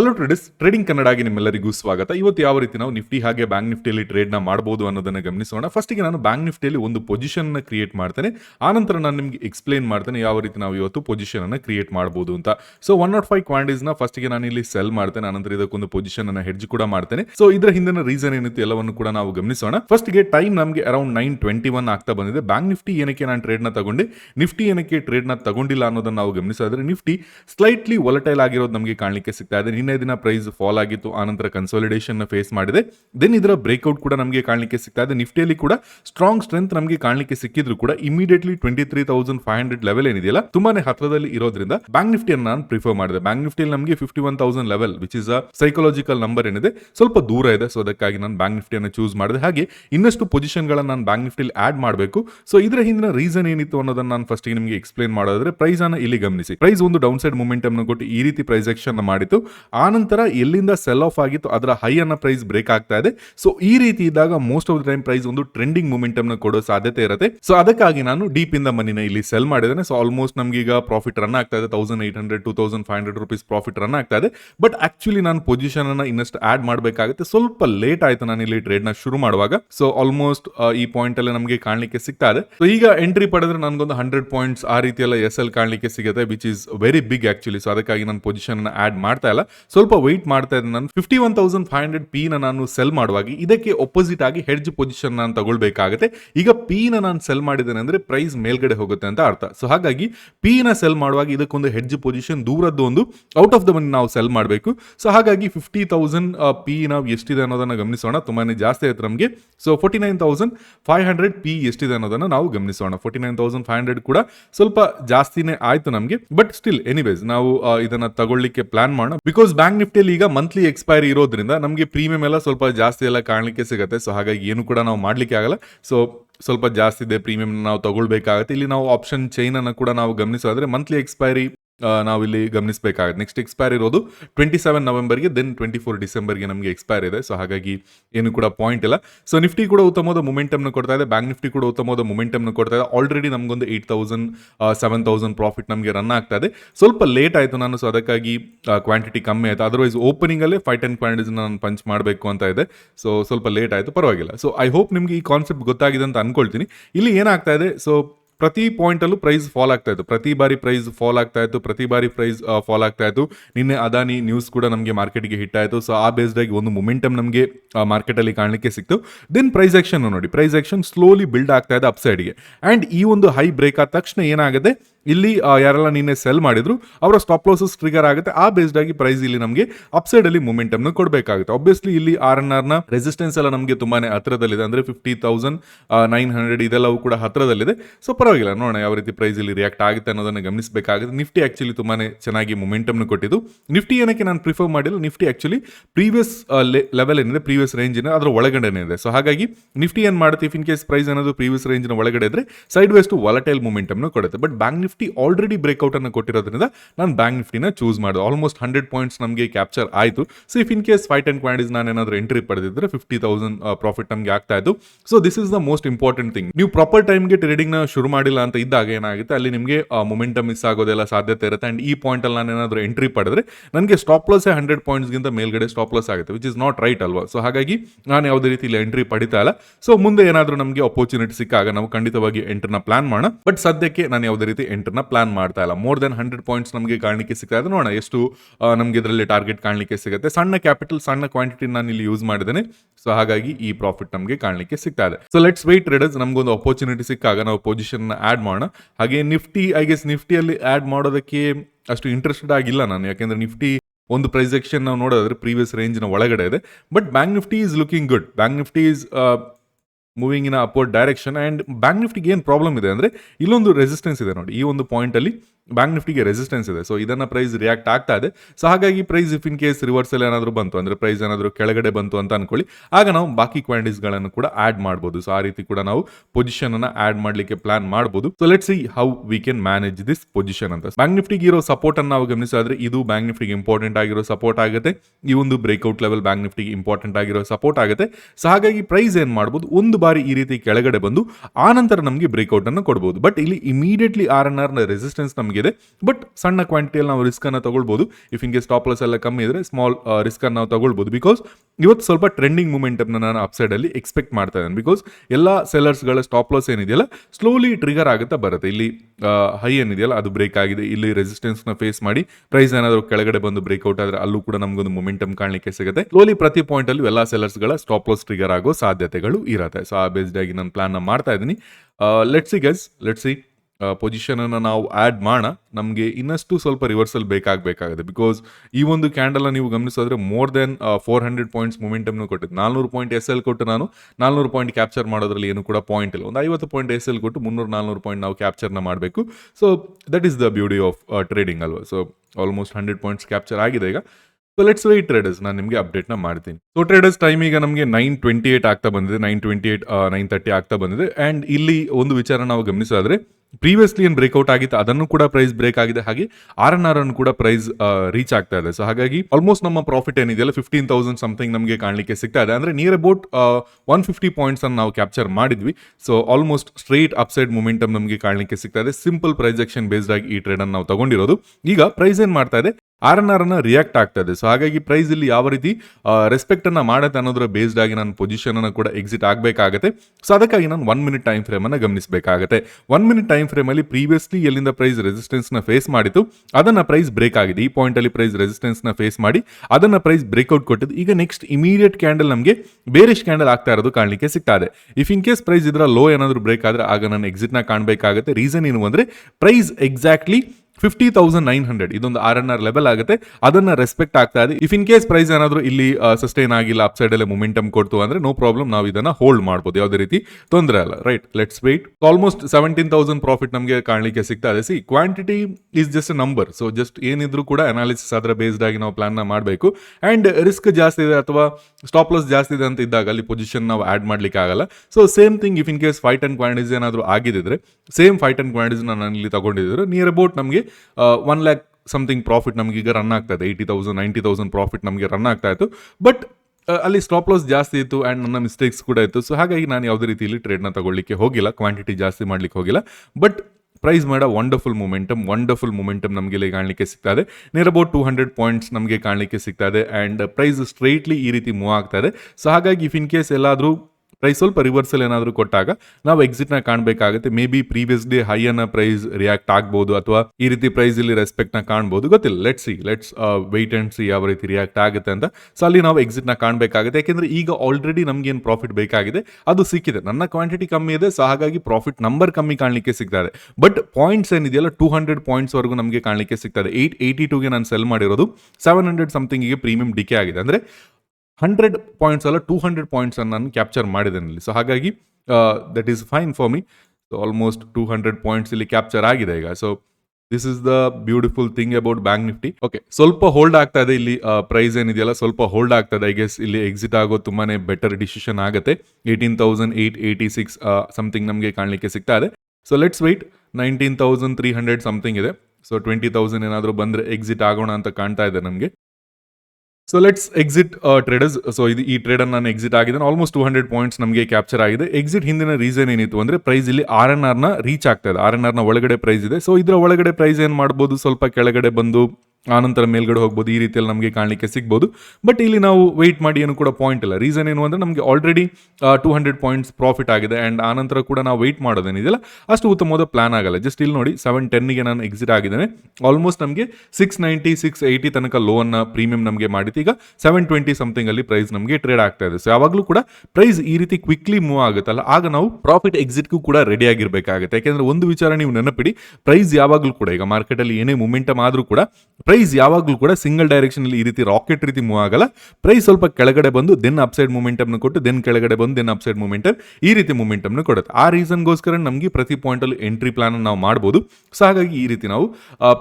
Hello traders trading ಕನ್ನಡಾಗಿ ನಿಮ್ಮೆಲ್ಲರಿಗೂ ಸ್ವಾಗತ. ಇವತ್ತು ಯಾವ ರೀತಿ ನಾವು ನಿಫ್ಟಿ ಹಾಗೆ ಬ್ಯಾಂಕ್ ನಿಫ್ಟಿಯಲ್ಲಿ ಟ್ರೇಡ್ನ ಮಾಡಬಹುದು ಅನ್ನೋದನ್ನ ಗಮನಿಸೋಣ. ಫಸ್ಟಿಗೆ ನಾನು ಬ್ಯಾಂಕ್ ನಿಫ್ಟಿಯಲ್ಲಿ ಒಂದು ಪೊಸಿಷನ್ನ ಕ್ರಿಯೇಟ್ ಮಾಡ್ತೇನೆ. ಆನಂತರ ನಾನು ನಿಮ್ಗೆ ಎಕ್ಸ್ಪ್ಲೇನ್ ಮಾಡ್ತೇನೆ ಯಾವ ರೀತಿ ನಾವು ಇವತ್ತು ಪೊಸಿಷನ್ ಅನ್ನ ಕ್ರಿಯೇಟ್ ಮಾಡಬಹುದು ಅಂತ. ಸೊ ಒನ್ ನಾಟ್ ಫೈವ್ ಕ್ವಾಂಟೀಸ್ನ ಫಸ್ಟಿಗೆ ನಾನು ಇಲ್ಲಿ ಸೆಲ್ ಮಾಡ್ತೇನೆ. ಆನಂತರ ಇದಕ್ಕೊಂದು ಪೊಸಿಷನ್ ಅನ್ನ ಹೆಡ್ಜ್ ಕೂಡ ಮಾಡ್ತೇನೆ. ಸೊ ಇದರ ಹಿಂದಿನ ರೀಸನ್ ಏನಿತ್ತು ಎಲ್ಲವನ್ನು ಕೂಡ ನಾವು ಗಮನಿಸೋಣ. ಫಸ್ಟ್ಗೆ ಟೈಮ್ ನಮಗೆ ಅರೌಂಡ್ ನೈನ್ ಟ್ವೆಂಟಿ ಒನ್ ಆಗ್ತಾ ಬಂದಿದೆ. ಬ್ಯಾಂಕ್ ನಿಫ್ಟಿ ಏನಕ್ಕೆ ನಾನು ಟ್ರೇಡ್ನ ತಗೊಂಡೆ? ನಿಫ್ಟಿ ಏನಕ್ಕೆ ಟ್ರೇಡ್ನ ತಗೊಂಡಿಲ್ಲ ಅನ್ನೋದನ್ನ ನಾವು ಗಮನಿಸೋದ್ರೆ ನಿಫ್ಟಿ ಸ್ಲೈಟ್ಲಿ ಒಲಟೈಲ್ ಆಗಿರೋದು ನಮಗೆ ಕಾಣಲಿಕ್ಕೆ ಸಿಗ್ತಾ ಇದೆ. ನಿನ್ನೆ ದಿನ ಪ್ರೈಸ್ ಫಾಲ್ ಆಗಿತ್ತು ಆನಂತರ ಕನ್ಸಾಲಿಡೇಷನ್ ಫೇಸ್ ಮಾಡಿದೆ. ದೆನ್ ಇದರ ಬ್ರೇಕ್ಔಟ್ ಕೂಡ ನಮಗೆ ಕಾಣಲಿಕ್ಕೆ ಸಿಗ್ತಾ ಇದೆ. ನಿಫ್ಟಿಯಲ್ಲಿ ಕೂಡ ಸ್ಟ್ರಾಂಗ್ ಸ್ಟ್ರೆಂತ್ ನಮಗೆ ಕಾಣಲಿಕ್ಕೆ ಸಿಕ್ಕಿದ್ರು ಕೂಡ immediately twenty three thousand five hundred level ಏನಿದೆಯಲ್ಲ, ತುಂಬಾನೇ ಹತ್ರದಲ್ಲಿ ಇರೋದ್ರಿಂದ ಬ್ಯಾಂಕ್ ನಿಫ್ಟಿಯನ್ನು ನಾನು ಪ್ರಿಫರ್ ಮಾಡಿದೆ. ಬ್ಯಾಂಕ್ ನಿಫ್ಟಿಯಲ್ಲಿ ನಮಗೆ fifty one thousand level which is a psychological number ಏನಿದೆ, ಸ್ವಲ್ಪ ದೂರ ಇದೆ. ಸೊ ಅದಕ್ಕಾಗಿ ನಾನು ಬ್ಯಾಂಕ್ ನಿಫ್ಟಿಯನ್ನು ಚೂಸ್ ಮಾಡಿದೆ. ಹಾಗೆ ಇನ್ನಷ್ಟು ಪೊಸಿಷನ್ಗಳನ್ನು ನಾನು ಬ್ಯಾಂಕ್ ನಿಫ್ಟಿಲಿ ಆಡ್ ಮಾಡಬೇಕು. ಸೊ ಇದರ ಹಿಂದಿನ ರೀಸನ್ ಏನಿತ್ತು ಅನ್ನೋದನ್ನ ನಾನು ಫಸ್ಟ್ ನಿಮಗೆ ಎಕ್ಸ್ಪ್ಲೈನ್ ಮಾಡೋದ್ರೆ ಪ್ರೈಸ್ ಅನ್ನ ಇಲ್ಲಿ ಗಮನಿಸಿ. ಪ್ರೈಸ್ ಒಂದು ಡೌನ್ ಸೈಡ್ ಅನ್ನು ಕೊಟ್ಟು ಈ ರೀತಿ ಪ್ರೈಸ್ ಆಕ್ಷನ್ ಮಾಡಿತ್ತು. ಆನಂತರ ಎಲ್ಲಿಂದ ಸೆಲ್ ಆಫ್ ಆಗಿತ್ತು ಅದರ ಹೈ ಅನ್ನ ಪ್ರೈಸ್ ಬ್ರೇಕ್ ಆಗ್ತಾ ಇದೆ. ಸೊ ಈ ರೀತಿ ಇದ್ದಾಗ most of the time price ಒಂದು ಟ್ರೆಂಡಿಂಗ್ ಮೊಮೆಂಟಮ್ನ ಕೊಡೋ ಸಾಧ್ಯತೆ ಇರುತ್ತೆ. ಸೊ ಅದಕ್ಕಾಗಿ ನಾನು ಡೀಪ್ ಇಂದ ಮನಿನ ಇಲ್ಲಿ ಸೆಲ್ ಮಾಡಿದ್ದೇನೆ. ಸೊ ಆಲ್ಮೋಸ್ಟ್ ನಮ್ಗೆ ಈಗ ಪ್ರಾಫಿಟ್ ರನ್ ಆಗ್ತಾ ಇದೆ. Thousand eight hundred two thousand five hundred rupees profit run ಆಗ್ತಾ ಇದೆ. ಬಟ್ ಆಕ್ಚುಲಿ ನಾನು ಪೊಸಿಷನ್ ಅನ್ನ ಇನ್ನಷ್ಟು ಆಡ್ ಮಾಡಬೇಕಾಗುತ್ತೆ. ಸ್ವಲ್ಪ ಲೇಟ್ ಆಯ್ತು ನಾನು ಇಲ್ಲಿ ಟ್ರೇಡ್ನ ಶುರು ಮಾಡುವಾಗ. ಸೊ ಆಲ್ಮೋಸ್ಟ್ ಈ ಪಾಯಿಂಟ್ ಅಲ್ಲಿ ನಮಗೆ ಕಾಣಲಿಕ್ಕೆ ಸಿಗ್ತಾ ಇದೆ. ಸೊ ಈಗ ಎಂಟ್ರಿ ಪಡೆದ್ರೆ ನನಗೊಂದು ಹಂಡ್ರೆಡ್ ಪಾಯಿಂಟ್ಸ್ ಆ ರೀತಿ ಎಸ್ ಎಲ್ ಕಾಣಲಿಕ್ಕೆ ಸಿಗುತ್ತೆ which is very big actually so ಅದಕ್ಕಾಗಿ ನಾನು ಪೊಸಿಷನ್ ಆಡ್ ಮಾಡ್ತಾ ಇಲ್ಲ. ಸ್ವಲ್ಪ ವೆಯ್ಟ್ ಮಾಡ್ತಾ ಇದ್ದೆ ನಾನು. Fifty one thousand five hundred P ನ ನಾನು ಸೆಲ್ ಮಾಡುವಾಗ ಇದಕ್ಕೆ ಅಪೋಸಿಟ್ ಆಗಿ ಹೆಡ್ಜ್ ಪೊಸಿಷನ್ ನಾನು ತಗೊಳ್ಬೇಕಾಗುತ್ತೆ. ಈಗ ಪಿ ನ ನಾನು ಸೆಲ್ ಮಾಡಿದ್ದೇನೆ ಅಂದ್ರೆ ಪ್ರೈಸ್ ಮೇಲ್ಗಡೆ ಹೋಗುತ್ತೆ ಅಂತ ಅರ್ಥ. ಸೊ ಹಾಗಾಗಿ ಪಿ ನ ಸೆಲ್ ಮಾಡುವಾಗ ಇದಕ್ಕೊಂದು ಹೆಡ್ಜ್ ಪೊಸಿಷನ್ ದೂರದ್ದು ಒಂದು ಔಟ್ ಆಫ್ ದ ಮನಿ ನಾವು ಸೆಲ್ ಮಾಡಬೇಕು. ಸೊ ಹಾಗಾಗಿ ಫಿಫ್ಟಿ ತೌಸಂಡ್ ಪಿ ನಾವು ಎಷ್ಟಿದೆ ಅನ್ನೋದನ್ನ ಗಮನಿಸೋಣ. ತುಂಬಾನೇ ಜಾಸ್ತಿ ಆಯ್ತು ನಮಗೆ. So forty nine thousand five hundred P ಎಷ್ಟಿದೆ ಅನ್ನೋದನ್ನ ನಾವು ಗಮನಿಸೋಣ. Forty nine thousand five hundred ಕೂಡ ಸ್ವಲ್ಪ ಜಾಸ್ತಿನೇ ಆಯ್ತು ನಮಗೆ. ಬಟ್ ಸ್ಟಿಲ್ ಎನಿವೇಸ್ ನಾವು ಇದನ್ನ ತಗೊಳ್ಳಿಕ್ಕೆ ಪ್ಲಾನ್ ಮಾಡೋಣ. ಬಿಕಾಸ್ ಬ್ಯಾಂಕ್ ನಿಫ್ಟಿಯಲ್ಲಿ ಈಗ ಮಂತ್ಲಿ ಎಕ್ಸ್ಪೈರಿ ಇರೋದ್ರಿಂದ ನಮಗೆ ಪ್ರೀಮಿಯಂ ಎಲ್ಲ ಸ್ವಲ್ಪ ಜಾಸ್ತಿ ಎಲ್ಲ ಕಾಣಲಿಕ್ಕೆ ಸಿಗುತ್ತೆ. ಸೊ ಹಾಗಾಗಿ ಏನು ಕೂಡ ನಾವು ಮಾಡ್ಲಿಕ್ಕೆ ಆಗಲ್ಲ. ಸೊ ಸ್ವಲ್ಪ ಜಾಸ್ತಿ ಇದೆ ಪ್ರೀಮಿಯಂ ನಾವು ತಗೊಳ್ಬೇಕಾಗುತ್ತೆ. ಇಲ್ಲಿ ನಾವು ಆಪ್ಷನ್ ಚೈನ್ ಅನ್ನು ಕೂಡ ನಾವು ಗಮನಿಸೋದ್ರೆ ಮಂತ್ಲಿ ಎಕ್ಸ್ಪೈರಿ ನಾವು ಇಲ್ಲಿ ಗಮನಿಸಬೇಕಾಗುತ್ತೆ. ನೆಕ್ಸ್ಟ್ ಎಕ್ಸ್ಪೈರ್ ಇರೋದು ಟ್ವೆಂಟಿ ಸೆವೆನ್ ನವೆಂಬರ್ಗೆ ದೆನ್ ಟ್ವೆಂಟಿ ಫೋರ್ ಡಿಸೆಂಬರ್ಗೆ ನಮಗೆ ಎಕ್ಸ್ಪೈರ್ ಇದೆ. ಸೊ ಹಾಗಾಗಿ ಏನು ಕೂಡ ಪಾಯಿಂಟ್ ಇಲ್ಲ. ಸೊ ನಿಫ್ಟಿ ಕೂಡ ಉತ್ತಮವಾದ ಮೊಮೆಂಟಮ್ನ ಕೊಡ್ತಾ ಇದೆ. ಬ್ಯಾಂಕ್ ನಿಫ್ಟಿ ಕೂಡ ಉತ್ತಮವಾದ ಮೊಮೆಂಟಮ್ನ ಕೊಡ್ತಾ ಇದೆ. ಆಲ್ರೆಡಿ ನಮಗೊಂದು eight thousand seven thousand profit ನಮಗೆ ರನ್ ಆಗ್ತಾ ಇದೆ. ಸ್ವಲ್ಪ ಲೇಟ್ ಆಯಿತು ನಾನು. ಸೊ ಅದಕ್ಕಾಗಿ ಕ್ವಾಂಟಿಟಿ ಕಮ್ಮಿ ಆಯಿತು. ಅದರ್ವೈಸ್ ಓಪನಿಂಗಲ್ಲೇ ಫೈವ್ ಟೆನ್ ಪಾಯಿಂಟ್ಸ್ ನಾನು ಪಂಚ್ ಮಾಡಬೇಕು ಅಂತ ಇದೆ. ಸೊ ಸ್ವಲ್ಪ ಲೇಟ್ ಆಯಿತು. ಪರವಾಗಿಲ್ಲ. ಸೊ ಐ ಹೋಪ್ ನಿಮಗೆ ಈ ಕಾನ್ಸೆಪ್ಟ್ ಗೊತ್ತಾಗಿದೆ ಅಂತ ಅನ್ಕೊಳ್ತೀನಿ. ಇಲ್ಲಿ ಏನಾಗ್ತಾ ಇದೆ? ಸೊ ಪ್ರತಿ ಪಾಯಿಂಟಲ್ಲೂ ಪ್ರೈಸ್ ಫಾಲ್ ಆಗ್ತಾ ಇತ್ತು. ಪ್ರತಿ ಬಾರಿ ಪ್ರೈಸ್ ಫಾಲ್ ಆಗ್ತಾ ಇತ್ತು. ಪ್ರತಿ ಬಾರಿ ಪ್ರೈಸ್ ಫಾಲ್ ಆಗ್ತಾ ಇತ್ತು. ನಿನ್ನೆ ಅದಾನಿ ನ್ಯೂಸ್ ಕೂಡ ನಮಗೆ ಮಾರ್ಕೆಟ್ಗೆ ಹಿಟ್ ಆಯಿತು. ಸೊ ಆ ಬೇಸ್ಡ್ ಆಗಿ ಒಂದು ಮೊಮೆಂಟಮ್ ನಮಗೆ ಮಾರ್ಕೆಟಲ್ಲಿ ಕಾಣಲಿಕ್ಕೆ ಸಿಕ್ತು. ದೆನ್ ಪ್ರೈಸ್ ಆಕ್ಷನ್ ನೋಡಿ. ಪ್ರೈಸ್ ಆಕ್ಷನ್ ಸ್ಲೋಲಿ ಬಿಲ್ಡ್ ಆಗ್ತಾ ಇದೆ ಅಪ್ಸೈಡ್ಗೆ ಆ್ಯಂಡ್ ಈ ಒಂದು ಹೈ ಬ್ರೇಕ್ ಆದ ತಕ್ಷಣ ಏನಾಗುತ್ತೆ? ಇಲ್ಲಿ ಯಾರೆಲ್ಲ ನಿನ್ನೆ ಸೆಲ್ ಮಾಡಿದ್ರು, ಅವರ ಸ್ಟಾಪ್ ಲಾಸಸ್ ಟ್ರಿಗರ್ ಆಗುತ್ತೆ. ಆ ಬೇಸ್ಡ್ ಆಗಿ ಪ್ರೈಸ್ ಇಲ್ಲಿ ನಮಗೆ ಅಪ್ಸೈಡ್ ಅಲ್ಲಿ ಮೊಮೆಂಟಮ್ ಕೊಡಬೇಕಾಗುತ್ತೆ. ಆಬ್ವಿಯಸ್ಲಿ ಇಲ್ಲಿ ಆರ್ ಎನ್ ಆರ್ನ ರೆಸಿಸ್ಟೆನ್ಸ್ ಎಲ್ಲ ನಮಗೆ ತುಂಬಾನೇ ಹತ್ರದಲ್ಲಿದೆ. ಅಂದ್ರೆ ಫಿಫ್ಟಿ ತೌಸಂಡ್ ನೈನ್ ಹಂಡ್ರೆಡ್ ಇದೆಲ್ಲವೂ ಕೂಡ ಹತ್ರದಲ್ಲಿದೆ. ಸೊ ಪರವಾಗಿಲ್ಲ, ನೋಡೋಣ ಯಾವ ರೀತಿ ಪ್ರೈಸ್ ಇಲ್ಲಿ ರಿಯಾಕ್ಟ್ ಆಗುತ್ತೆ ಅನ್ನೋದನ್ನು ಗಮನಿಸಬೇಕಾಗುತ್ತೆ. ನಿಫ್ಟಿ ಆಕ್ಚುಲಿ ತುಂಬಾನೇ ಚೆನ್ನಾಗಿ ಮೊಮೆಂಟಮ್ನ ಕೊಟ್ಟಿದ್ದು. ನಿಫ್ಟಿ ಏನಕ್ಕೆ ನಾನು ಪ್ರಿಫರ್ ಮಾಡಿಲ್ಲ ನಿಫ್ಟಿ ಆಕ್ಚುಲಿ ಪ್ರೀವಿಯಸ್ ಲೆವೆಲ್ ಏನಿದೆ ಪ್ರೀವಿಯಸ್ ರೇಂಜ್ ಏನಿದೆ ಅದರ ಒಳಗಡೆನೇ ಇದೆ. ಸೊ ಹಾಗಾಗಿ ನಿಫ್ಟಿ ಏನು ಮಾಡುತ್ತೆ ಇಫ್ ಇನ್ ಕೇಸ್ ಪ್ರೈಸ್ ಅನ್ನೋದು ಪ್ರೀವಿಯಸ್ ರೇಂಜ್ನ ಒಳಗಡೆ ಇದ್ರೆ ಸೈಡ್ ವೇಸ್ ಟು ವಾಲಟೈಲ್ ಮೊಮೆಂಟಮ್ನ ಕೊಡುತ್ತೆ. But bank Nifty already breakout ಅನ್ನು ಕೊಟ್ಟಿರೋದ್ರಿಂದ ನಾನು ಬ್ಯಾಂಕ್ ನಿಫ್ಟಿನ ಚೂಸ್ ಮಾಡಿದೆ. ಆಲ್ಮೋಸ್ಟ್ ಹಂಡ್ರೆಡ್ ಪಾಯಿಂಟ್ಸ್ ನಮಗೆ ಕ್ಯಾಪ್ಚರ್ ಆಯಿತು. So if in case five ten quantities ನಾನು ಏನಾದರೂ ಎಂಟ್ರಿ ಪಡೆದಿದ್ರೆ ಫಿಫ್ಟಿ ತೌಸಂಡ್ ಪ್ರಾಫಿಟ್ ನಮಗೆ ಆಗ್ತಾ ಇತ್ತು so this is the most important thing ನೀವು ಪ್ರಾಪರ್ ಟೈಮ್ಗೆ ಟ್ರೇಡಿಂಗ್ನ ಶುರು ಮಾಡಿಲ್ಲ ಅಂತ ಇದ್ದಾಗ ಏನಾಗುತ್ತೆ? ಅಲ್ಲಿ ನಿಮಗೆ ಮೊಮೆಂಟಮ್ ಮಿಸ್ ಆಗೋದೆಲ್ಲ ಸಾಧ್ಯತೆ ಇರುತ್ತೆ. ಆ್ಯಂಡ್ ಈ ಪಾಯಿಂಟಲ್ಲಿ ನಾನು ಏನಾದರೂ ಎಂಟ್ರಿ ಪಡೆದ್ರೆ, ನನಗೆ ಸ್ಟಾಪ್ ಲಾಸೇ ಹಂಡ್ರೆಡ್ ಪಾಯಿಂಟ್ಸ್ಗಿಂತ ಮೇಲ್ಗಡೆ ಸ್ಟಾಪ್ ಲಾಸ್ ಆಗುತ್ತೆ ವಿಚ್ ಇಸ್ ನಾಟ್ ರೈಟ್ ಅಲ್ವಾ? ಸೊ ಹಾಗಾಗಿ ನಾನು ಯಾವುದೇ ರೀತಿ ಇಲ್ಲಿ ಎಂಟ್ರಿ ಪಡಿತಾ ಇಲ್ಲ. ಸೊ ಮುಂದೆ ಏನಾದರೂ ನಮಗೆ ಅಪರ್ಚುನಿಟಿ ಸಿಕ್ಕಾಗ ನಾವು ಖಂಡಿತವಾಗಿ ಎಂಟ್ರನ್ನ ಪ್ಲಾನ್ ಮಾಡೋಣ. ಬಟ್ ಸದ್ಯಕ್ಕೆ ನಾನು ಯಾವುದೇ ರೀತಿ ಎಂಟ್ರನ್ನ ಪ್ಲಾನ್ ಮಾಡ್ತಾ ಇಲ್ಲ. ಮೋರ್ ದೆನ್ ಹಂಡ್ರೆಡ್ ಪಾಯಿಂಟ್ಸ್ ನಮಗೆ ಕಾಣಲಿಕ್ಕೆ ಸಿಗ್ತಾ ಇದೆ. ನೋಡೋಣ ಎಷ್ಟು ನಮಗೆ ಇದರಲ್ಲಿ ಟಾರ್ಗೆಟ್ ಕಾಣಲಿಕ್ಕೆ ಸಿಗುತ್ತೆ. ಸಣ್ಣ ಕ್ಯಾಪಿಟಲ್ ಸಣ್ಣ ಕ್ವಾಂಟಿಟಿ ನಾನು ಇಲ್ಲಿ ಯೂಸ್ ಮಾಡಿದ್ದೇನೆ. ಸೊ ಹಾಗಾಗಿ ಈ ಪ್ರಾಫಿಟ್ ನಮಗೆ ಕಾಣಲಿಕ್ಕೆ ಸಿಗ್ತಾ ಇದೆ. ಸೊ ಲೆಟ್ಸ್ ವೆಯ್ಟ್ ಟ್ರೇಡರ್ಸ್ ನಮಗೊಂದು ಅಪರ್ಚುನಿಟಿ ಸಿಕ್ಕಾಗ ನಾವು ಪೊಸಿಷನ್ ಆಡ್ ಮಾಡೋಣ. ಹಾಗೆ ನಿಫ್ಟಿ ಐ ಗೆಸ್ ನಿಫ್ಟಿಯಲ್ಲಿ ಆಡ್ ಮಾಡೋದಕ್ಕೆ ಅಷ್ಟು ಇಂಟ್ರೆಸ್ಟೆಡ್ ಆಗಿಲ್ಲ ನಾನು. ಯಾಕೆಂದರೆ ನಿಫ್ಟಿ ಒಂದು ಪ್ರೈಸ್ ಆಕ್ಷನ್ ನಾವು ನೋಡೋದಾದ್ರೆ ಪ್ರೀವಿಯಸ್ ರೇಂಜ್ನ ಒಳಗಡೆ ಇದೆ. But bank Nifty is looking good bank Nifty is moving in upward direction and bank ನಿಫ್ಟಿಗೆ ಏನು ಪ್ರಾಬ್ಲಮ್ ಇದೆ ಅಂದರೆ, ಇಲ್ಲೊಂದು ರೆಸಿಸ್ಟೆನ್ಸ್ ಇದೆ ನೋಡಿ. ಈ ಒಂದು ಪಾಯಿಂಟಲ್ಲಿ ಬ್ಯಾಂಕ್ ನಿಫ್ಟಿಗೆ ರೆಸಿಸ್ಟೆನ್ಸ್ ಇದೆ. ಸೊ ಇದನ್ನ ಪ್ರೈಸ್ ರಿಯಾಕ್ಟ್ ಆಗ್ತಾ ಇದೆ. ಸೊ ಹಾಗಾಗಿ price if in case reversal ಏನಾದರೂ ಬಂತು, ಅಂದ್ರೆ ಪ್ರೈಸ್ ಏನಾದರೂ ಕೆಳಗಡೆ ಬಂತು ಅಂತ ಅನ್ಕೊಳ್ಳಿ. ಆಗ ನಾವು ಬಾಕಿ ಕ್ವಾಂಟಿಸ್ಗಳನ್ನು ಕೂಡ ಆಡ್ ಮಾಡ್ಬೋದು. ಸೊ ಆ ರೀತಿ ಕೂಡ ನಾವು ಪೊಸಿಷನ್ ಅನ್ನ ಆಡ್ ಮಾಡ್ಲಿಕ್ಕೆ ಪ್ಲಾನ್ ಮಾಡ್ಬೋದು. So let see how we can manage this position ಅಂತ. ಬ್ಯಾಂಕ್ ನಿಫ್ಟಿಗೆ ಇರೋ ಸಪೋರ್ಟ್ ಅನ್ನು ನಾವು ಗಮನಿಸಿದ್ರೆ ಇದು ಬ್ಯಾಂಕ್ ನಿಫ್ಟಿಗೆ ಇಂಪಾರ್ಟೆಂಟ್ ಆಗಿರೋ ಸಪೋರ್ಟ್ ಆಗುತ್ತೆ. ಈ ಒಂದು ಬ್ರೇಕ್ಔಟ್ ಲೆವೆಲ್ ಬ್ಯಾಂಕ್ ನಿಫ್ಟಿಗೆ ಇಂಪಾರ್ಟೆಂಟ್ ಆಗಿರೋ ಸಪೋರ್ಟ್ ಆಗುತ್ತೆ. ಸೊ ಹಾಗಾಗಿ ಪ್ರೈಸ್ ಏನ್ ಮಾಡ್ಬೋದು? ಒಂದು ಬಾರಿ ಈ ರೀತಿ ಕೆಳಗಡೆ ಬಂದು ಆನಂತರ ನಮಗೆ ಬ್ರೇಕ್ಔಟ್ ಅನ್ನು ಕೊಡಬಹುದು ಬಟ್ ಇಲ್ಲಿ ಇಮಿಡಿಯೇಟ್ಲಿ ಆರ್ ಎನ್ ಆರ್ನ ರೆಸಿಸ್ಟೆನ್ಸ್ ನಮಗೆ ಇದೆ ಬಟ್ ಸಣ್ಣ ಕ್ವಾಂಟಿಟಿಯಲ್ಲಿ ನಾವು ರಿಸ್ಕ್ ಅನ್ನ ತಗೊಳ್ಬೋದು. ಇಫ್ ಹಿಂಗೆ ಸ್ಟಾಪ್ ಲಾಸ್ ಎಲ್ಲ ಕಮ್ಮಿ ಇದ್ರೆ ಸ್ಮಾಲ್ ರಿಸ್ಕ್ ಅನ್ನು ನಾವು ತಗೊಳ್ಬೋದು. ಬಿಕಾಸ್ ಇವತ್ತು ಸ್ವಲ್ಪ ಟ್ರೆಂಡಿಂಗ್ ಮೂಮೆಂಟಮ್ನ ನಾನು ಅಪ್ಸೈಡಲ್ಲಿ ಎಕ್ಸ್ಪೆಕ್ಟ್ ಮಾಡ್ತಾ ಇದ್ದೇನೆ. ಬಿಕಾಸ್ ಎಲ್ಲ ಸೆಲ್ಲರ್ಸ್ಗಳ ಸ್ಟಾಪ್ ಲಾಸ್ ಏನಿದೆಯಲ್ಲ ಸ್ಲೋಲಿ ಟ್ರಿಗರ್ ಆಗುತ್ತಾ ಬರುತ್ತೆ. ಇಲ್ಲಿ ಹೈ ಏನಿದೆಯಲ್ಲ, ಅದು ಬ್ರೇಕ್ ಆಗಿದೆ. ಇಲ್ಲಿ ರೆಸಿಸ್ಟೆನ್ಸ್ನ ಫೇಸ್ ಮಾಡಿ ಪ್ರೈಸ್ ಏನಾದರೂ ಕೆಳಗಡೆ ಬಂದು ಬ್ರೇಕ್ಔಟ್ ಆದ್ರೆ ಅಲ್ಲೂ ಕೂಡ ನಮಗೊಂದು ಮೊಮೆಂಟಮ್ ಕಾಣಲಿಕ್ಕೆ ಸಿಗುತ್ತೆ. ಸ್ಲೋಲಿ ಪ್ರತಿ ಪಾಯಿಂಟ್ ಅಲ್ಲಿ ಎಲ್ಲ ಸೆಲ್ಲರ್ಸ್ಗಳ ಸ್ಟಾಪ್ ಲಾಸ್ ಟ್ರಿಗರ್ ಆಗೋ ಸಾಧ್ಯತೆಗಳು ಇರುತ್ತೆ. ಸೊ ಆ ಬೇಸ್ಡ್ ಆಗಿ ನಾನು ಪ್ಲಾನ್ ಮಾಡ್ತಾ ಇದ್ದೀನಿ. ಲೆಟ್ಸಿ ಗಸ್ ಲೆಟ್ಸಿ ಪೊಸಿಷನ್ ಅನ್ನು ನಾವು ಆ್ಯಡ್ ಮಾಡೋಣ ನಮಗೆ ಇನ್ನಷ್ಟು ಸ್ವಲ್ಪ ರಿವರ್ಸಲ್ ಬೇಕಾಗಬೇಕಾಗುತ್ತೆ. ಬಿಕಾಸ್ ಈ ಒಂದು ಕ್ಯಾಂಡಲ್ ನೀವು ಗಮನಿಸಿದ್ರೆ more than four hundred points ಮೂಮೆಂಟಮ್ನು ಕೊಟ್ಟಿದ್ದು ನಾಲ್ನೂರು ಪಾಯಿಂಟ್ ಎಸ್ ಎಲ್ ಕೊಟ್ಟು ನಾನು ನಾಲ್ನೂರು ಪಾಯಿಂಟ್ ಕ್ಯಾಪ್ಚರ್ ಮಾಡೋದ್ರಲ್ಲಿ ಏನು ಕೂಡ ಪಾಯಿಂಟ್ ಇಲ್ಲ. ಒಂದು ಐವತ್ತು ಪಾಯಿಂಟ್ ಎಸ್ ಎಲ್ ಕೊಟ್ಟು ಮುನ್ನೂರು, ನಾಲ್ನೂರು ಪಾಯಿಂಟ್ ನಾವು ಕ್ಯಾಪ್ಚರ್ನ ಮಾಡಬೇಕು. So that is the beauty of trading ಅಲ್ವಾ. So almost hundred points capture ಆಗಿದೆ ಈಗ. ಸೊ ಲೆಟ್ಸ್ ವೈ ಟ್ರೇಡರ್ಸ್ ನಾನು ನಿಮಗೆ ಅಪ್ಡೇಟ್ನ ಮಾಡ್ತೀನಿ. ಸೊ ಟ್ರೇಡರ್ಸ್ ಟೈಮ್ ಈಗ ನಮಗೆ ನೈನ್ ಟ್ವೆಂಟಿ ಏಟ್ ಆಗ್ತಾ ಬಂದಿದೆ. Nine twenty eight nine thirty ಆಗ್ತಾ ಬಂದಿದೆ. ಆ್ಯಂಡ್ ಇಲ್ಲಿ ಒಂದು ವಿಚಾರ ನಾವು ಗಮನಿಸೋದಾದ್ರೆ ಪ್ರೀವಿಯಸ್ಲಿ ಏನು ಬ್ರೇಕ್ಔಟ್ ಆಗಿತ್ತು, ಅದನ್ನು ಕೂಡ ಪ್ರೈಸ್ ಬ್ರೇಕ್ ಆಗಿದೆ. ಹಾಗೆ ಆರ್ ಎನ್ ಆರ್ ಅನ್ನು ಕೂಡ ಪ್ರೈಸ್ ರೀಚ್ ಆಗ್ತಾ ಇದೆ. ಸೊ ಹಾಗಾಗಿ ಆಲ್ಮೋಸ್ಟ್ ನಮ್ಮ ಪ್ರಾಫಿಟ್ ಏನಿದೆಯಲ್ಲ ಫಿಫ್ಟೀನ್ ತೌಸಂಡ್ ಸಮಥಿಂಗ್ ನಮಗೆ ಕಾಣಲಿಕ್ಕೆ ಸಿಗ್ತಾ ಇದೆ. ಅಂದ್ರೆ near about one fifty points ಅನ್ನು ನಾವು ಕ್ಯಾಪ್ಚರ್ ಮಾಡಿದ್ವಿ. So almost straight upside momentum ನಮಗೆ ಕಾಣಲಿಕ್ಕೆ ಸಿಗ್ತಾ ಇದೆ. ಸಿಂಪಲ್ ಪ್ರೈಸ್ ಆಕ್ಷನ್ ಬೇಸ್ಡ್ ಆಗಿ ಈ ಟ್ರೇಡ್ ಅನ್ನು ನಾವು ತಗೊಂಡಿರೋದು. ಈಗ ಪ್ರೈಸ್ ಏನ್ ಮಾಡ್ತಾ ಇದೆ? ಆರ್ ಎನ್ ಆರ್ ಅನ್ನ ರಿಯಾಕ್ಟ್ ಆಗ್ತಾ ಇದೆ. ಸೊ ಹಾಗಾಗಿ ಪ್ರೈಸ್ ಇಲ್ಲಿ ಯಾವ ರೀತಿ ರೆಸ್ಪೆಕ್ಟ್ ಅನ್ನ ಮಾಡುತ್ತೆ ಅನ್ನೋದ್ರ ಬೇಸ್ಡ್ ಆಗಿ ನಾನು ಪೊಸಿಷನ್ ಅನ್ನು ಕೂಡ ಎಕ್ಸಿಟ್ ಆಗಬೇಕಾಗುತ್ತೆ. ಸೊ ಅದಕ್ಕಾಗಿ ನಾನು ಒನ್ ಮಿನಿಟ್ ಟೈಮ್ ಫ್ರೇಮ್ ಅನ್ನು ಗಮನಿಸಬೇಕಾಗುತ್ತೆ. ಒನ್ ಮಿನಿಟ್ ಫ್ರೇಮ್ ಅಲ್ಲಿ ಪ್ರೀವಿಯಸ್ಲಿ ಎಲ್ಲಿಂದ ಪ್ರೈಸ್ ರೆಸಿಸ್ಟೆನ್ಸ್ನ ಫೇಸ್ ಮಾಡಿತ್ತು, ಅದನ್ನ ಪ್ರೈಸ್ ಬ್ರೇಕ್ ಆಗಿದೆ. ಈ ಪಾಯಿಂಟ್ ಅಲ್ಲಿ ಪ್ರೈಸ್ ರೆಸಿಸ್ಟೆನ್ಸ್ನ ಫೇಸ್ ಮಾಡಿ, ಅದನ್ನ ಪ್ರೈಸ್ ಬ್ರೇಕ್ಔಟ್ ಕೊಟ್ಟಿದ್ದು. ಈಗ ನೆಕ್ಸ್ಟ್ ಇಮಿಡಿಯೇಟ್ ಕ್ಯಾಂಡಲ್ ನಮಗೆ ಬೇರಿಶ್ ಕ್ಯಾಂಡಲ್ ಆಗ್ತಾ ಇರೋದು ಕಾಣಲಿಕ್ಕೆ ಸಿಗ್ತಾ ಇದೆ ಇಫ್ ಇನ್ ಕೇಸ್ ಪ್ರೈಸ್ ಇದರ ಲೋ ಏನಾದರೂ ಬ್ರೇಕ್ ಆದ್ರೆ, ಆಗ ನಾನು ಎಕ್ಸಿಟ್ನ ಕಾಣಬೇಕಾಗುತ್ತೆ. ರೀಸನ್ ಏನು ಅಂದ್ರೆ price exactly fifty thousand nine hundred ಇದೊಂದು ಆರ್ ಎನ್ ಆರ್ ಲೆವೆಲ್ ಆಗುತ್ತೆ. ಅದನ್ನ ರೆಸ್ಪೆಕ್ಟ್ ಆಗ್ತಾ ಇದೆ. ಇಫ್ ಇನ್ ಕೇಸ್ ಪ್ರೈಸ್ ಏನಾದರೂ ಇಲ್ಲಿ ಸಸ್ಟೈನ್ ಆಗಿಲ್ಲ ಅಪ್ಸೈಡ್ ಅಲ್ಲಿ ಮೊಮೆಂಟಮ್ ಕೊಡ್ತು ಅಂದ್ರೆ ನೋ ಪ್ರಾಬ್ಲಮ್ ನಾವು ಇದನ್ನ ಹೋಲ್ಡ್ ಮಾಡ್ಬೋದು. ಯಾವುದೇ ರೀತಿ ತೊಂದರೆ ಅಲ್ಲ right let's wait almost seventeen thousand profit ನಮಗೆ ಕಾಣಲಿಕ್ಕೆ ಸಿಗ್ತಾ ಇದೆ. See quantity is just number so just ಏನಿದ್ರು ಕೂಡ ಅನಾಲಿಸಿಸ್ ಅದರ ಬೇಸ್ಡ್ ಆಗಿ ನಾವು ಪ್ಲಾನ್ ಮಾಡಬೇಕು. ಅಂಡ್ ರಿಸ್ಕ್ ಜಾಸ್ತಿ ಇದೆ ಅಥವಾ ಸ್ಟಾಪ್ ಲಾಸ್ ಜಾಸ್ತಿ ಇದೆ ಅಂತ ಇದ್ದಾಗ ಅಲ್ಲಿ ಪೊಸಿಷನ್ ನಾವು ಆಡ್ ಮಾಡ್ಲಿಕ್ಕೆ ಆಗಲ್ಲ. So same thing if in case five and quantities ಏನಾದರೂ ಆಗಿದ್ರೆ ಸೇಮ್ ಫೈಟ್ ಅಂಡ್ ಕ್ವಾಂಟಿಸ್ ನಾನು ಇಲ್ಲಿ ತಗೊಂಡಿದ್ರು ನಿಯರ್ ಅಬೌಟ್ ನಮಗೆ ಒನ್ ಲ್ಯಾಕ್ ಸಮಥಿಂಗ್ ಪ್ರಾಫಿಟ್ ನಮಗೆ ಈಗ ರನ್ ಆಗ್ತಾ ಇದೆ eighty thousand ninety thousand profit ನಮಗೆ ರನ್ ಆಗ್ತಾ ಇತ್ತು. ಬಟ್ ಅಲ್ಲಿ ಸ್ಟಾಪ್ ಲಾಸ್ ಜಾಸ್ತಿ ಇತ್ತು ಆ್ಯಂಡ್ ನನ್ನ ಮಿಸ್ಟೇಕ್ಸ್ ಕೂಡ ಇತ್ತು. ಸೊ ಹಾಗಾಗಿ ನಾನು ಯಾವುದೇ ರೀತಿಯಲ್ಲಿ ಟ್ರೇಡ್ನ ತಗೊಳ್ಳಿಕ್ಕೆ ಹೋಗಿಲ್ಲ. ಕ್ವಾಂಟಿಟಿ ಜಾಸ್ತಿ ಮಾಡಲಿಕ್ಕೆ ಹೋಗಿಲ್ಲ. ಬಟ್ ಪ್ರೈಸ್ ಮಾಡ ವಂಡರ್ಫುಲ್ ಮೂಮೆಂಟಮ್ ವಂಡರ್ಫುಲ್ ಮೂಮೆಂಟಮ್ ನಮಗೆ ಇಲ್ಲಿ ಕಾಣಲಿಕ್ಕೆ ಸಿಗ್ತಾ ಇದೆ. ನೇರ್ ಅಬೌಟ್ ಟೂ ಹಂಡ್ರೆಡ್ ಪಾಯಿಂಟ್ಸ್ ನಮಗೆ ಕಾಣಲಿಕ್ಕೆ ಸಿಗ್ತಾ ಇದೆ. ಆ್ಯಂಡ್ ಪ್ರೈಸ್ ಸ್ಟ್ರೈಟ್ಲಿ ಈ ರೀತಿ ಮೂವ್ ಆಗ್ತಾ ಇದೆ. ಸೊ ಹಾಗಾಗಿ ಇಫ್ ಇನ್ ಕೇಸ್ ಎಲ್ಲಾದರೂ ಪ್ರೈಸ್ ಸ್ವಲ್ಪ ರಿವರ್ಸಲ್ ಏನಾದರೂ ಕೊಟ್ಟಾಗ ನಾವು ಎಕ್ಸಿಟ್ನ ಕಾಣಬೇಕಾಗುತ್ತೆ. Maybe previous day high ಅನ್ನ ಪ್ರೈಸ್ ರಿಯಾಕ್ಟ್ ಆಗ್ಬೋದು ಅಥವಾ ಈ ರೀತಿ ಪ್ರೈಸ್ ಇಲ್ಲಿ ರೆಸ್ಪೆಕ್ಟ್ನ ಕಾಣ್ಬೋದು. ಗೊತ್ತಿಲ್ಲ. Let's see let's wait and see ಯಾವ ರೀತಿ ರಿಯಾಕ್ಟ್ ಆಗುತ್ತೆ ಅಂತ. ಸೊ ಅಲ್ಲಿ ನಾವು ಎಕ್ಸಿಟ್ನ ಕಾಣಬೇಕಾಗುತ್ತೆ. ಯಾಕೆಂದ್ರೆ ಈಗ ಆಲ್ರೆಡಿ ನಮ್ಗೆ ಏನು ಪ್ರಾಫಿಟ್ ಬೇಕಾಗಿದೆ? ಅದು ಸಿಕ್ಕಿದೆ. ನನ್ನ ಕ್ವಾಂಟಿಟಿ ಕಮ್ಮಿ ಇದೆ, ಸೊ ಹಾಗಾಗಿ ಪ್ರಾಫಿಟ್ ನಂಬರ್ ಕಮ್ಮಿ ಕಾಣಲಿಕ್ಕೆ ಸಿಗ್ತಾ ಬಟ್ ಪಾಯಿಂಟ್ಸ್ ಏನಿದೆಯಲ್ಲ ಟೂ ಹಂಡ್ರೆಡ್ ಪಾಯಿಂಟ್ಸ್ ವರೆಗೂ ನಮಗೆ ಕಾಣಲಿಕ್ಕೆ ಸಿಗ್ತದೆ. ಏಟ್ ಏಯ್ಟಿ ಟೂಗೆ ನಾನು ಸೆಲ್ ಮಾಡಿರೋದು ಸೆವೆನ್ ಹಂಡ್ರೆಡ್ ಸಮಥಿಂಗಿಗೆ ಪ್ರೀಮಿಯಂ ಡಿಕೆ ಆಗಿದೆ. ಅಂದ್ರೆ ಹಂಡ್ರೆಡ್ ಪಾಯಿಂಟ್ಸ್ ಅಲ್ಲ ಟೂ ಹಂಡ್ರೆಡ್ ಪಾಯಿಂಟ್ಸ್ ಅನ್ನು ನಾನು ಕ್ಯಾಪ್ಚರ್ ಮಾಡಿದ್ದೇನೆ ಸೊ ಹಾಗಾಗಿ that is fine for me so almost two hundred points ಇಲ್ಲಿ ಕ್ಯಾಪ್ಚರ್ ಆಗಿದೆ ಈಗ. So this is the beautiful thing about bank Nifty okay ಸ್ವಲ್ಪ ಹೋಲ್ಡ್ ಆಗ್ತಾ ಇದೆ ಇಲ್ಲಿ ಪ್ರೈಸ್ ಏನಿದೆಯಲ್ಲ, ಸ್ವಲ್ಪ ಹೋಲ್ಡ್ ಆಗ್ತಾ ಇದೆ. ಐ ಗೆಸ್ ಇಲ್ಲಿ ಎಕ್ಸಿಟ್ ಆಗೋ ತುಂಬಾನೇ ಬೆಟರ್ ಡಿಸಿಷನ್ ಆಗುತ್ತೆ. Eighteen thousand eight eighty six something ನಮಗೆ ಕಾಣಲಿಕ್ಕೆ ಸಿಗ್ತಾ ಇದೆ. So let's wait nineteen thousand three hundred something ಇದೆ. ಸೊ ಟ್ವೆಂಟಿ ತೌಸಂಡ್ ಏನಾದರೂ ಬಂದರೆ ಎಕ್ಸಿಟ್ ಆಗೋಣ ಅಂತ ಕಾಣ್ತಾ ಇದೆ ನಮಗೆ. So let's exit traders so ಇದು ಈ ಟ್ರೇಡ್ ನಾನು ಎಕ್ಸಿಟ್ ಆಗಿದೆ ಆಲ್ಮೋಸ್ಟ್ ಟೂ ಹಂಡ್ರೆಡ್ ಪಾಯಿಂಟ್ಸ್ ನಮಗೆ ಕ್ಯಾಪ್ಚರ್ ಆಗಿದೆ. ಎಕ್ಸಿಟ್ ಹಿಂದಿನ ರೀಸನ್ ಏನಿತ್ತು ಅಂದರೆ ಪ್ರೈಸ್ ಇಲ್ಲಿ ಆರ್ ಎನ್ ಆರ್ನ ರೀಚ್ ಆಗ್ತಾ ಇದೆ. ಆರ್ ಎನ್ ಆರ್ನ ಒಳಗಡೆ ಪ್ರೈಸ್ ಇದೆ. ಸೊ ಇದರ ಒಳಗಡೆ ಪ್ರೈಸ್ ಏನು ಮಾಡ್ಬೋದು? ಸ್ವಲ್ಪ ಕೆಳಗಡೆ ಬಂದು ಆನಂತರ ಮೇಲ್ಗಡೆ ಹೋಗ್ಬೋದು. ಈ ರೀತಿಯಲ್ಲಿ ನಮಗೆ ಕಾಣಲಿಕ್ಕೆ ಸಿಗ್ಬೋದು. ಬಟ್ ಇಲ್ಲಿ ನಾವು ವೆಯ್ಟ್ ಮಾಡಿ ಏನು ಕೂಡ ಪಾಯಿಂಟ್ ಇಲ್ಲ. ರೀಸನ್ ಏನು ಅಂದರೆ ನಮಗೆ already two hundred points profit ಆಗಿದೆ. ಆ್ಯಂಡ್ ಆನಂತರ ಕೂಡ ನಾವು ವೆಯ್ಟ್ ಮಾಡೋದೇನಿದೆಯಲ್ಲ? ಅಷ್ಟು ಉತ್ತಮವಾದ ಪ್ಲಾನ್ ಆಗಲ್ಲ. ಜಸ್ಟ್ ಇಲ್ಲಿ ನೋಡಿ ಸೆವೆನ್ ಟೆನ್ನಿಗೆ ನಾನು ಎಕ್ಸಿಟ್ ಆಗಿದ್ದೇನೆ. ಆಲ್ಮೋಸ್ಟ್ ನಮಗೆ ಸಿಕ್ಸ್ ನೈಂಟಿ ಸಿಕ್ಸ್ ಏಯ್ಟಿ ತನಕ ಲೋನ್ನ ಪ್ರೀಮಿಯಂ ನಮಗೆ ಮಾಡಿತ್ತು ಈಗ ಸೆವೆನ್ ಟ್ವೆಂಟಿ ಸಮಥಿಂಗ್ ಅಲ್ಲಿ ಪ್ರೈಸ್ ನಮಗೆ ಟ್ರೇಡ್ ಆಗ್ತಾ ಇದೆ. ಸೊ ಯಾವಾಗಲೂ ಕೂಡ ಪ್ರೈಸ್ ಈ ರೀತಿ ಕ್ವಿಕ್ಲಿ ಮೂವ್ ಆಗುತ್ತಲ್ಲ, ಆಗ ನಾವು ಪ್ರಾಫಿಟ್ ಎಕ್ಸಿಟ್ಗೂ ಕೂಡ ರೆಡಿ ಆಗಿರಬೇಕಾಗುತ್ತೆ. ಯಾಕೆಂದ್ರೆ ಒಂದು ವಿಚಾರ ನೀವು ನೆನಪಿಡಿ ಪ್ರೈಸ್ ಯಾವಾಗಲೂ ಕೂಡ, ಈಗ ಮಾರ್ಕೆಟ್ ಅಲ್ಲಿ ಏನೇ ಮೂಮೆಂಟಮ್ ಆದರೂ ಕೂಡ ಪ್ರೈಸ್ ಯಾವಾಗಲೂ ಕೂಡ ಸಿಂಗಲ್ ಡೈರೆಕ್ಷನ್ ಈ ರೀತಿ ರಾಕೆಟ್ ರೀತಿ ಮೂವ್ ಆಗಲ್ಲ. ಪ್ರೈಸ್ ಸ್ವಲ್ಪ ಕೆಳಗಡೆ ಬಂದು ದೆನ್ ಅಪ್ಸೈಡ್ ಮೂಮೆಂಟಮ್ನ ಕೊಟ್ಟು ದೆನ್ ಕೆಳಗಡೆ ಬಂದು ದೆನ್ ಅಪ್ಸೈಡ್ ಮೂಮೆಂಟಮ್ ಈ ರೀತಿ ಮೂಮೆಂಟಮ್ನ ಕೊಡುತ್ತೆ. ಆ ರೀಸನ್ಗೋಸ್ಕರ ನಮಗೆ ಪ್ರತಿ ಪಾಯಿಂಟಲ್ಲಿ ಎಂಟ್ರಿ ಪ್ಲಾನ್ ನಾವು ಮಾಡಬಹುದು ಸೊ ಹಾಗಾಗಿ ಈ ರೀತಿ ನಾವು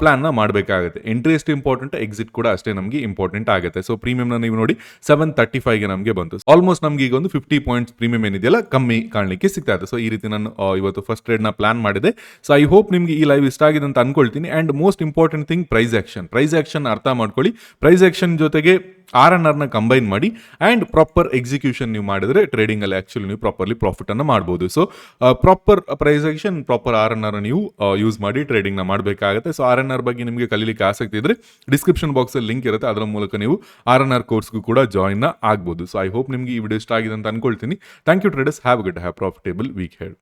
ಪ್ಲಾನ್ ಮಾಡಬೇಕಾಗುತ್ತೆ. ಎಂಟ್ರಿ ಎಷ್ಟು ಇಂಪಾರ್ಟೆಂಟ್ ಎಕ್ಸಿಟ್ ಕೂಡ ಅಷ್ಟೇ ನಮಗೆ ಇಂಪಾರ್ಟೆಂಟ್ ಆಗುತ್ತೆ. ಸೊ ಪ್ರೀಮಿಯಂನ ನೀವು ನೋಡಿ ಸೆವೆನ್ ತರ್ಟಿ ಫೈವ್ಗೆ ನಮಗೆ ಬಂತು. ಆಲ್ಮೋಸ್ಟ್ ನಮಗೆ ಈಗ ಒಂದು ಫಿಫ್ಟಿ ಪಾಯಿಂಟ್ಸ್ ಪ್ರೀಮಿಯಂ ಏನಿದೆಯಲ್ಲ, ಕಮ್ಮಿ ಕಾಣಲಿಕ್ಕೆ ಸಿಗ್ತಾ ಇದೆ. ಸೊ ಈ ರೀತಿ ನಾನು ಇವತ್ತು ಫಸ್ಟ್ ಟ್ರೇಡ್ನ ಪ್ಲಾನ್ ಮಾಡಿದೆ. ಸೊ ಐ ಹೋಪ್ ನಿಮಗೆ ಈ ಲೈವ್ ಇಷ್ಟ ಆಗಿದೆ ಅಂತ ಅನ್ಕೊಳ್ತೀನಿ. And most important thing price action price action ಅರ್ಥ ಮಾಡ್ಕೊಳ್ಳಿ. ಪ್ರೈಸ್ ಆಕ್ಷನ್ ಜೊತೆಗೆ ಆರ್ ಎನ್ ಆರ್ನ ಕಂಬೈನ್ ಮಾಡಿ ಆ್ಯಂಡ್ ಪ್ರಾಪರ್ ಎಕ್ಸಿಕ್ಯೂಷನ್ ನೀವು ಮಾಡಿದ್ರೆ ಟ್ರೇಡಿಂಗಲ್ಲಿ ಆ್ಯಕ್ಚುಲಿ ನೀವು ಪ್ರಾಪರ್ಲಿ ಪ್ರಾಫಿಟನ್ನು ಮಾಡ್ಬೋದು. So proper price action proper R N R ನೀವು ಯೂಸ್ ಮಾಡಿ ಟ್ರೇಡಿಂಗ್ನ ಮಾಡಬೇಕಾಗುತ್ತೆ. ಸೊ ಆರ್ ಎನ್ ಆರ್ ಬಗ್ಗೆ ನಿಮಗೆ ಕಲೀಲಿಕ್ಕೆ ಆಸಕ್ತಿ ಇದ್ರೆ ಡಿಸ್ಕ್ರಿಪ್ಷನ್ ಬಾಕ್ಸಲ್ಲಿ ಲಿಂಕ್ ಇರುತ್ತೆ. ಅದರ ಮೂಲಕ ನೀವು ಆರ್ ಎನ್ ಆರ್ ಕೋರ್ಸ್ಗೂ ಕೂಡ ಜಾಯ್ನ್ ಆಗ್ಬೋದು. ಸೊ ಐ ಹೋಪ್ ನಿಮಗೆ ಈ ವಿಡಿಯೋ ಇಷ್ಟ ಆಗಿದೆ ಅಂತ ಅನ್ಕೊಳ್ತೀನಿ. Thank you traders have good have profitable week ahead